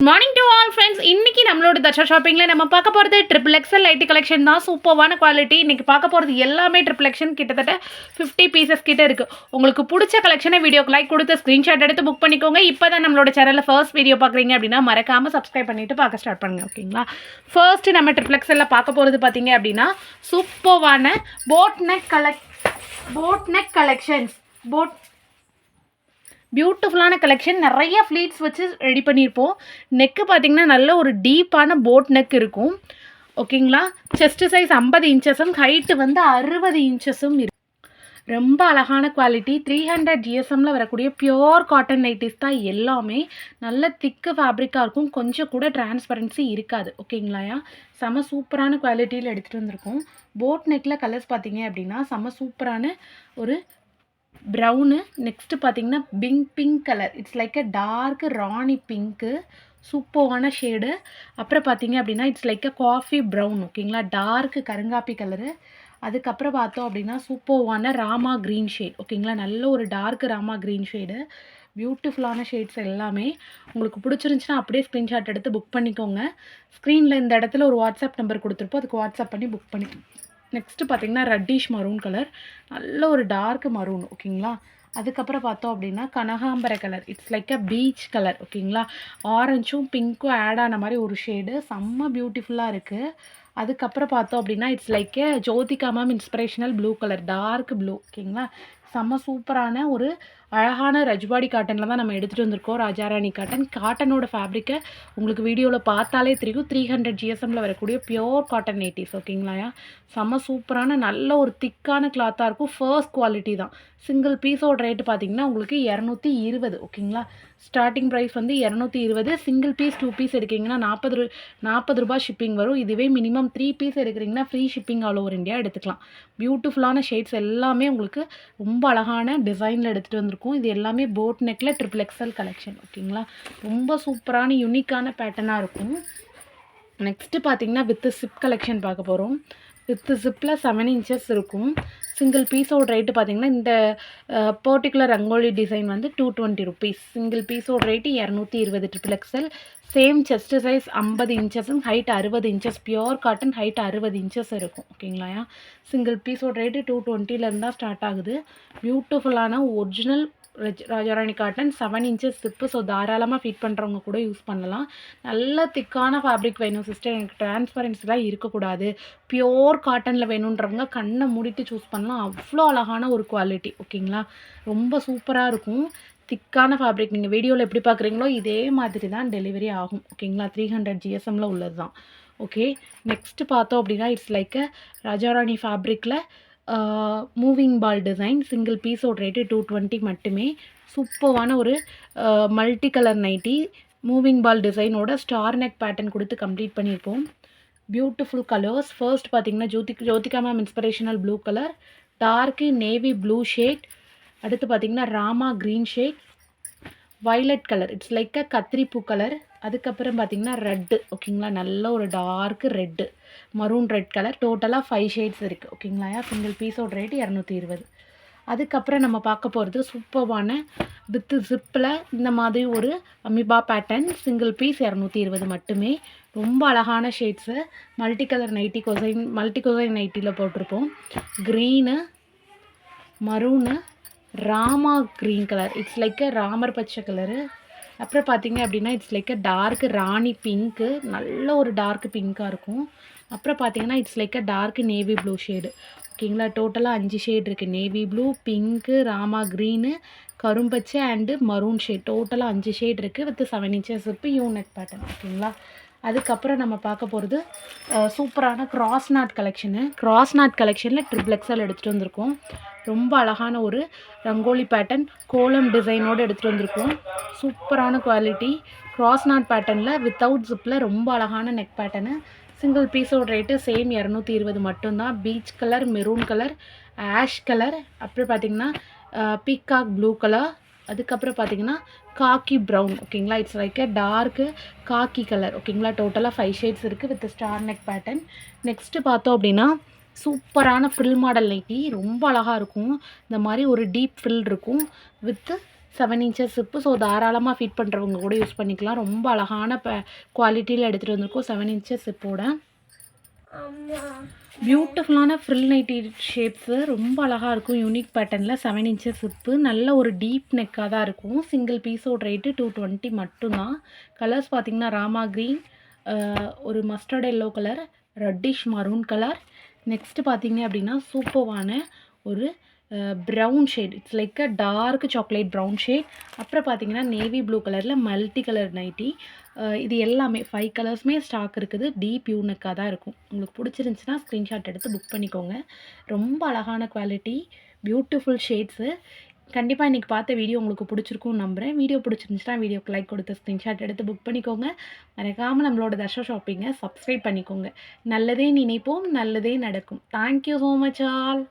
Morning to all friends இன்னைக்கு நம்மளோட தர்ஷா ஷாப்பிங்கில் நம்ம பார்க்க போகிறது ட்ரிபிள் எக்ஸல் லைட்டு கலெக்ஷன் தான். சூப்பர்வான குவாலிட்டி இன்னைக்கு பார்க்க போகிறது எல்லாமே ட்ரிபிள் எக்ஷன் கிட்டத்தட்ட ஃபிஃப்டி பீசஸ் கிட்ட இருக்குது உங்களுக்கு பிடிச்ச கலெக்ஷனை வீடியோக்கு லைக் கொடுத்து ஸ்க்ரீன்ஷாட் எடுத்து புக் பண்ணிக்கோங்க. இப்போ தான் நம்மளோட சேனலில் ஃபர்ஸ்ட் வீடியோ பார்க்குறீங்க அப்படின்னா மறக்காமல் சப்ஸ்கிரைப் பண்ணிட்டு பார்க்க ஸ்டார்ட் பண்ணுங்க ஓகேங்களா ஃபர்ஸ்ட் நம்ம ட்ரிபிள் எக்ஸலில் பார்க்க போகிறது பார்த்தீங்க அப்படின்னா சூப்பர்வான boat neck கலெக் boat neck collections boat பியூட்டிஃபுல்லான கலெக்ஷன் நிறைய ஃப்ளீட்ஸ் வச்சு ரெடி பண்ணியிருப்போம். நெக்கு பார்த்தீங்கன்னா நல்ல ஒரு டீப்பான போட் நெக் இருக்கும். ஓகேங்களா செஸ்ட் சைஸ் ஐம்பது இன்ச்சஸும் ஹைட்டு வந்து அறுபது இன்ச்சஸும் இருக்கு. ரொம்ப அழகான குவாலிட்டி த்ரீ ஹண்ட்ரட் ஜிஎஸ்எம்மில் வரக்கூடிய பியோர் காட்டன் நைட்டிஸ் தான் எல்லாமே. நல்ல திக்கு ஃபேப்ரிக்காக இருக்கும். கொஞ்சம் கூட டிரான்ஸ்பரன்சி இருக்காது. ஓகேங்களாயா செம சூப்பரான குவாலிட்டியில் எடுத்துகிட்டு வந்திருக்கோம். போட் நெக்கில் கலர்ஸ் பார்த்தீங்க அப்படின்னா செம சூப்பரான ஒரு ப்ரௌனு நெக்ஸ்ட்டு பார்த்தீங்கன்னா pink pink colour it's like a dark rani pink சூப்பரான ஷேடு அப்புறம் பார்த்தீங்க அப்படின்னா it's like a coffee brown ஓகேங்களா டார்க் கருங்காப்பி கலரு அதுக்கப்புறம் பார்த்தோம் அப்படின்னா சூப்பர்வான ராமா க்ரீன் ஷேட் ஓகேங்களா நல்ல ஒரு டார்க் ராமா க்ரீன் ஷேடு பியூட்டிஃபுல்லான ஷேட்ஸ் எல்லாமே. உங்களுக்கு பிடிச்சிருந்துச்சுன்னா அப்படியே ஸ்க்ரீன்ஷாட் எடுத்து புக் பண்ணிக்கோங்க. ஸ்க்ரீனில் இந்த இடத்துல ஒரு வாட்ஸ்அப் நம்பர் கொடுத்துருப்போம். அதுக்கு வாட்ஸ்அப் பண்ணி புக் பண்ணி நெக்ஸ்ட்டு பார்த்தீங்கன்னா ரெட்டிஷ் மரூன் கலர் நல்ல ஒரு டார்க் மரூன் ஓகேங்களா அதுக்கப்புறம் பார்த்தோம் அப்படின்னா கனகாம்பர colour it's like a peach colour ஓகேங்களா ஆரஞ்சும் பிங்க்கும் ஆட் ஆன மாதிரி ஒரு ஷேடு செம்ம பியூட்டிஃபுல்லாக இருக்குது அதுக்கப்புறம் பார்த்தோம் அப்படின்னா it's like a Jyothika ma'am inspirational blue colour dark blue ஓகேங்களா செம்ம சூப்பரான ஒரு அழகான ரஜ்பாடி காட்டனில் தான் நம்ம எடுத்துகிட்டு வந்திருக்கோம் ராஜாராணி காட்டன். காட்டனோட ஃபேப்ரிக்கை உங்களுக்கு வீடியோவில் பார்த்தாலே தெரியும். த்ரீ ஹண்ட்ரட் ஜிஎஸ்எம்மில் வரக்கூடிய பியோர் காட்டன் நைட்டிஸ் ஓகேங்களா செம்ம சூப்பரான நல்ல ஒரு திக்கான கிளாத்தாக இருக்கும். ஃபர்ஸ்ட் குவாலிட்டி தான். சிங்கிள் பீஸோட ரேட்டு பார்த்தீங்கன்னா உங்களுக்கு இரநூத்தி இருபது ஓகேங்களா ஸ்டார்டிங் ப்ரைஸ் வந்து இரநூத்தி இருபது. சிங்கிள் பீஸ் டூ பீஸ் எடுக்கிங்கன்னா நாற்பது நாற்பது ரூபாய் ஷிப்பிங் வரும். இதுவே மினிமம் த்ரீ பீஸ் எடுக்கிறீங்கன்னா free shipping all over India எடுத்துக்கலாம். பியூட்டிஃபுல்லான ஷேட்ஸ் எல்லாமே உங்களுக்கு ரொம்ப அழகான டிசைனில் எடுத்துகிட்டு வந்திருக்கும். இது எல்லாமே போட் நெக்கில் ட்ரிபிள் எக்ஸல் கலெக்ஷன் ஓகேங்களா? ரொம்ப சூப்பரான யூனிக்கான பேட்டர்னாக இருக்கும். நெக்ஸ்ட்டு பார்த்தீங்கன்னா வித் சிப் கலெக்ஷன் பார்க்க போகிறோம் வித் ஜிப்பில் செவன் இன்ச்சஸ் இருக்கும். சிங்கிள் பீஸோட ரேட்டு பார்த்தீங்கன்னா இந்த பர்டிகுலர் ரங்கோலி டிசைன் வந்து டூ டுவெண்ட்டி ருபீஸ் சிங்கிள் பீஸோட ரேட்டு இரநூத்தி இருபது triple XL same chest size ஐம்பது இன்ச்சஸும் ஹைட் அறுபது இன்ச்சஸ் பியோர் காட்டன் ஹைட் அறுபது இன்ச்சஸ் இருக்கும். ஓகேங்களா சிங்கிள் பீஸோட ரேட்டு டூ டுவெண்ட்டிலேருந்து தான் ஸ்டார்ட் ஆகுது. பியூட்டிஃபுல்லான original Rajarani cotton seven inches zip so தாராளமாக ஃபிட் பண்ணுறவங்க கூட யூஸ் பண்ணலாம். நல்ல திக்கான ஃபேப்ரிக் வேணும் சிஸ்டர் எனக்கு டிரான்ஸ்பரன்சிலாம் இருக்கக்கூடாது. பியோர் காட்டனில் வேணுன்றவங்க கண்ணை மூடிட்டு சூஸ் பண்ணலாம். அவ்வளோ அழகான ஒரு குவாலிட்டி ஓகேங்களா? ரொம்ப சூப்பராக இருக்கும். திக்கான ஃபேப்ரிக் நீங்கள் வீடியோவில் எப்படி பார்க்குறீங்களோ இதே மாதிரி தான் டெலிவரி ஆகும் ஓகேங்களா? த்ரீ ஹண்ட்ரட் ஜிஎஸ்எம்மில் உள்ளது தான் ஓகே? நெக்ஸ்ட்டு பார்த்தோம் அப்படின்னா இட்ஸ் லைக் ராஜாராணி ஃபேப்ரிக்கில் மூவிங் பால் டிசைன் சிங்கிள் பீஸோட ரேட்டு டூ டுவெண்ட்டி மட்டுமே. சூப்பர்வான ஒரு multi colour nightie moving ball டிசைனோட star neck pattern கொடுத்து கம்ப்ளீட் பண்ணியிருப்போம். பியூட்டிஃபுல் கலர்ஸ் ஃபர்ஸ்ட் பார்த்தீங்கன்னா ஜோதிக் Jyothika ma'am inspirational blue colour dark navy blue shade அடுத்து பார்த்தீங்கன்னா Rama green shade violet colour it's like a கத்திரிப்பூ colour அதுக்கப்புறம் பார்த்தீங்கன்னா ரெட்டு ஓகேங்களா நல்ல ஒரு dark red maroon red colour டோட்டலாக ஃபைவ் ஷேட்ஸ் இருக்குது ஓகேங்களா சிங்கிள் பீஸோட ரேட்டு இரநூத்தி இருபது. அதுக்கப்புறம் நம்ம பார்க்க போகிறது சூப்பர்வான வித்து ஜிப்பில் இந்த மாதிரி ஒரு அமிபா பேட்டர்ன் சிங்கிள் பீஸ் இரநூத்தி இருபது மட்டுமே. ரொம்ப அழகான ஷேட்ஸு மல்டி கலர் நைட்டி கொசைன் மல்டி கொசைன் நைட்டியில் போட்டிருப்போம். Green maroon Rama green colour it's like a Ramar பச்சை கலரு அப்புறம் பார்த்தீங்க அப்படின்னா it's like a dark Rani pink நல்ல ஒரு டார்க் பிங்க்காக இருக்கும். அப்புறம் பார்த்தீங்கன்னா it's like a dark navy blue shade ஓகேங்களா டோட்டலாக அஞ்சு ஷேட் இருக்குது navy blue pink Rama green கரும்பச்சை and maroon shade டோட்டலாக அஞ்சு ஷேட் இருக்குது வித் செவன் இன்ச்சஸ் இப்போ யூனெக் பேட்டர்ன் ஓகேங்களா அதுக்கப்புறம் நம்ம பார்க்க போகிறது சூப்பரான cross knot collection cross knot கலெக்ஷனில் ட்ரிப்ளெக்ஸல் எடுத்துகிட்டு வந்திருக்கோம். ரொம்ப அழகான ஒரு ரங்கோலி பேட்டர்ன் கோலம் டிசைனோடு எடுத்துகிட்டு வந்திருக்கோம். சூப்பரான குவாலிட்டி கிராஸ் நாட் பேட்டர்னில் வித்தவுட் ஜிப்பில் ரொம்ப அழகான நெக் பேட்டர்னு சிங்கிள் பீஸோட ரேட்டு சேம் இரநூத்தி இருபது மட்டும்தான். Peach colour maroon colour ash colour அப்புறம் பார்த்திங்கன்னா பீக்காக் ப்ளூ கலர் அதுக்கப்புறம் பார்த்தீங்கன்னா காக்கி ப்ரௌன் ஓகேங்களா it's like a dark khaki colour ஓகேங்களா டோட்டலாக ஃபைவ் ஷேட்ஸ் இருக்குது with star neck pattern next பார்த்தோம் அப்படின்னா சூப்பரான ஃப்ரில் மாடல் நைட்டி ரொம்ப அழகாக இருக்கும். இந்த மாதிரி ஒரு டீப் ஃப்ரில் இருக்கும் with seven inches zip so தாராளமாக ஃபிட் பண்ணுறவங்க கூட யூஸ் பண்ணிக்கலாம். ரொம்ப அழகான ப குவாலிட்டியில் எடுத்துகிட்டு வந்திருக்கோம் செவன் இன்ச்சஸ் சிப்போட பியூட்டிஃபுல்லான ஃப்ரில் நைட்டி ஷேப்ஸு ரொம்ப அழகாக இருக்கும். யூனிக் பேட்டர்னில் செவன் இன்ச்சஸ் சிப்பு நல்ல ஒரு டீப் நெக்காக தான் இருக்கும். சிங்கிள் பீஸோட ரேட்டு டூ டுவெண்ட்டி மட்டும்தான். கலர்ஸ் பார்த்தீங்கன்னா ராமா க்ரீன் ஒரு mustard yellow colour reddish maroon colour next பார்த்தீங்க அப்படின்னா சூப்பர்வான ஒரு brown shade it's like a dark chocolate brown shade அப்புறம் பார்த்தீங்கன்னா நேவி ப்ளூ கலரில் மல்டி கலர் நைட்டி இது எல்லாமே ஃபைவ் கலர்ஸுமே ஸ்டாக் இருக்குது. டீப் யூனக்காக தான் இருக்கும். உங்களுக்கு பிடிச்சிருந்துச்சின்னா ஸ்க்ரீன்ஷாட் எடுத்து புக் பண்ணிக்கோங்க. ரொம்ப அழகான குவாலிட்டி பியூட்டிஃபுல் ஷேட்ஸு கண்டிப்பாக இன்றைக்கி பார்த்த வீடியோ உங்களுக்கு பிடிச்சிருக்கும் நம்புகிறேன் வீடியோ பிடிச்சிருந்துச்சுன்னா வீடியோக்கு லைக் கொடுத்து ஸ்க்ரீன்ஷாட் எடுத்து புக் பண்ணிக்கோங்க. மறக்காமல் நம்மளோட தர்ஷா ஷாப்பிங்கை சப்ஸ்கிரைப் பண்ணிக்கோங்க. நல்லதே நினைப்போம் நல்லதே நடக்கும். Thank you so much all